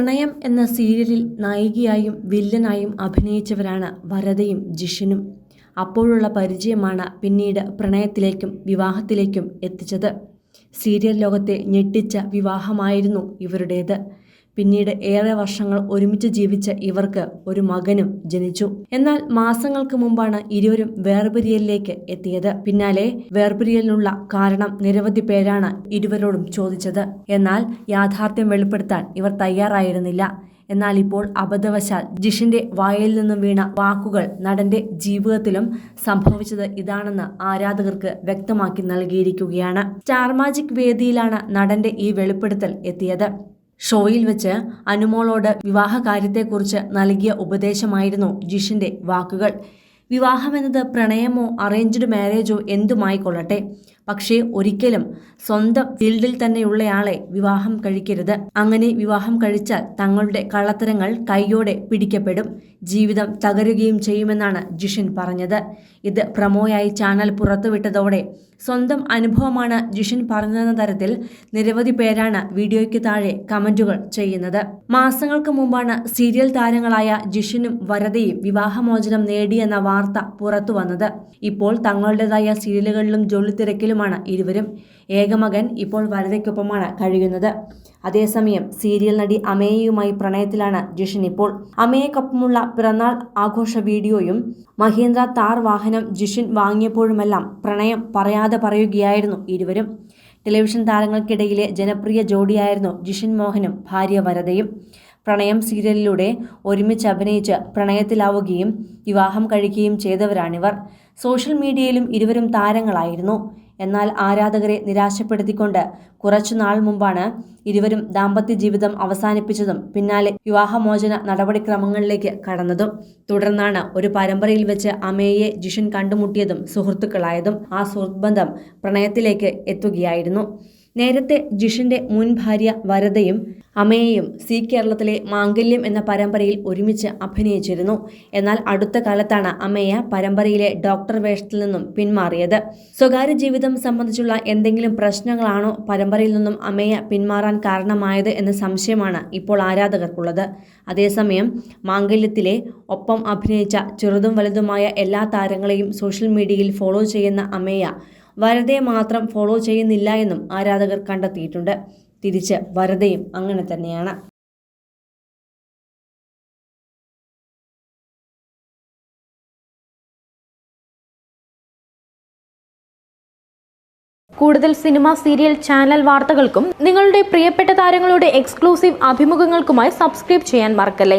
പ്രണയം എന്ന സീരിയലിൽ നായികയായും വില്ലനായും അഭിനയിച്ചവരാണ് വരദയും ജിഷിനും. അപ്പോഴുള്ള പരിചയമാണ് പിന്നീട് പ്രണയത്തിലേക്കും വിവാഹത്തിലേക്കും എത്തിച്ചത്. സീരിയൽ ലോകത്തെ ഞെട്ടിച്ച വിവാഹമായിരുന്നു ഇവരുടേത്. പിന്നീട് ഏറെ വർഷങ്ങൾ ഒരുമിച്ച് ജീവിച്ച ഇവർക്ക് ഒരു മകനും ജനിച്ചു. എന്നാൽ മാസങ്ങൾക്ക് മുമ്പാണ് ഇരുവരും വേർപിരിയലിലേക്ക് എത്തിയത്. പിന്നാലെ വേർപിരിയലിനുള്ള കാരണം നിരവധി പേരാണ് ഇരുവരോടും ചോദിച്ചത്. എന്നാൽ യാഥാർത്ഥ്യം വെളിപ്പെടുത്താൻ ഇവർ തയ്യാറായിരുന്നില്ല. എന്നാൽ ഇപ്പോൾ അബദ്ധവശാൽ ജിഷിന്റെ വായിൽ നിന്നും വീണ വാക്കുകൾ നടന്റെ ജീവിതത്തിലും സംഭവിച്ചത് ഇതാണെന്ന് ആരാധകർക്ക് വ്യക്തമാക്കി നൽകിയിരിക്കുകയാണ്. സ്റ്റാർ മാജിക് വേദിയിലാണ് നടന്റെ ഈ വെളിപ്പെടുത്തൽ എത്തിയത്. ഷോയിൽ വെച്ച് അനുമോളോട് വിവാഹകാര്യത്തെക്കുറിച്ച് നൽകിയ ഉപദേശമായിരുന്നു ജിഷിന്റെ വാക്കുകൾ. വിവാഹമെന്നത് പ്രണയമോ അറേഞ്ച്ഡ് മാരേജോ എന്തുമായിക്കൊള്ളട്ടെ? പക്ഷേ ഒരിക്കലും സ്വന്തം ഫീൽഡിൽ തന്നെയുള്ളയാളെ വിവാഹം കഴിക്കരുത്. അങ്ങനെ വിവാഹം കഴിച്ചാൽ തങ്ങളുടെ കള്ളത്തരങ്ങൾ കൈയോടെ പിടിക്കപ്പെടും. ജീവിതം തകരുകയും ചെയ്യുമെന്നാണ് ജിഷൻ പറഞ്ഞത്. ഇത് പ്രമോയായി ചാനൽ പുറത്തുവിട്ടതോടെ സ്വന്തം അനുഭവമാണ് ജിഷൻ പറഞ്ഞതെന്ന തരത്തിൽ നിരവധി പേരാണ് വീഡിയോയ്ക്ക് താഴെ കമന്റുകൾ ചെയ്യുന്നത്. മാസങ്ങൾക്ക് മുമ്പാണ് സീരിയൽ താരങ്ങളായ ജിഷനും വരദയും വിവാഹമോചനം നേടിയെന്ന വാർത്ത പുറത്തു വന്നത് ഇപ്പോൾ തങ്ങളുടേതായ സീരിയലുകളിലും ജോലി തിരക്കിലുമാണ് ഇരുവരും. ഏകമകൻ ഇപ്പോൾ വരതയ്ക്കൊപ്പമാണ് കഴിയുന്നത്. അതേസമയം സീരിയൽ നടി അമേയയുമായി പ്രണയത്തിലാണ് ജിഷൻ ഇപ്പോൾ. അമേയക്കൊപ്പമുള്ള പിറന്നാൾ ആഘോഷ വീഡിയോയും മഹീന്ദ്ര താർ വാഹനം ജിഷിൻ വാങ്ങിയപ്പോഴുമെല്ലാം പ്രണയം പറയാതെ പറയുകയായിരുന്നു ഇരുവരും. ടെലിവിഷൻ താരങ്ങൾക്കിടയിലെ ജനപ്രിയ ജോഡിയായിരുന്നു ജിഷിൻ മോഹനും ഭാര്യ വരതയും. പ്രണയം സീരിയലിലൂടെ ഒരുമിച്ച് അഭിനയിച്ച് പ്രണയത്തിലാവുകയും വിവാഹം കഴിക്കുകയും ചെയ്തവരാണിവർ. സോഷ്യൽ മീഡിയയിലും ഇരുവരും താരങ്ങളായിരുന്നു. എന്നാൽ ആരാധകരെ നിരാശപ്പെടുത്തിക്കൊണ്ട് കുറച്ചുനാൾ മുമ്പാണ് ഇരുവരും ദാമ്പത്യ ജീവിതം അവസാനിപ്പിച്ചതും പിന്നാലെ വിവാഹമോചന നടപടിക്രമങ്ങളിലേക്ക് കടന്നതും. തുടർന്നാണ് ഒരു പരമ്പരയിൽ വെച്ച് അമേയെ ജിഷൻ കണ്ടുമുട്ടിയതും സുഹൃത്തുക്കളായതും ആ സുഹൃത്ത് ബന്ധം പ്രണയത്തിലേക്ക് എത്തുകയായിരുന്നു. നേരത്തെ ജിഷിന്റെ മുൻ ഭാര്യ വരദയും അമേയും സി കേരളത്തിലെ മാംഗല്യം എന്ന പരമ്പരയിൽ ഒരുമിച്ച് അഭിനയിച്ചിരുന്നു. എന്നാൽ അടുത്ത കാലത്താണ് അമേയ പരമ്പരയിലെ ഡോക്ടർ വേഷത്തിൽ നിന്നും പിന്മാറിയത്. സ്വകാര്യ ജീവിതം സംബന്ധിച്ചുള്ള എന്തെങ്കിലും പ്രശ്നങ്ങളാണോ പരമ്പരയിൽ നിന്നും അമേയ പിന്മാറാൻ കാരണമായത് എന്ന സംശയമാണ് ഇപ്പോൾ ആരാധകർക്കുള്ളത്. അതേസമയം മാംഗല്യത്തിലെ ഒപ്പം അഭിനയിച്ച ചെറുതും വലുതുമായ എല്ലാ താരങ്ങളെയും സോഷ്യൽ മീഡിയയിൽ ഫോളോ ചെയ്യുന്ന അമേയ വരദയെ മാത്രം ഫോളോ ചെയ്യുന്നില്ല എന്നും ആരാധകർ കണ്ടെത്തിയിട്ടുണ്ട്. തിരിച്ച് വരദയും അങ്ങനെ തന്നെയാണ്. കൂടുതൽ സിനിമ സീരിയൽ ചാനൽ വാർത്തകൾക്കും നിങ്ങളുടെ പ്രിയപ്പെട്ട താരങ്ങളുടെ എക്സ്ക്ലൂസീവ് അഭിമുഖങ്ങൾക്കുമായി സബ്സ്ക്രൈബ് ചെയ്യാൻ മറക്കല്ലേ?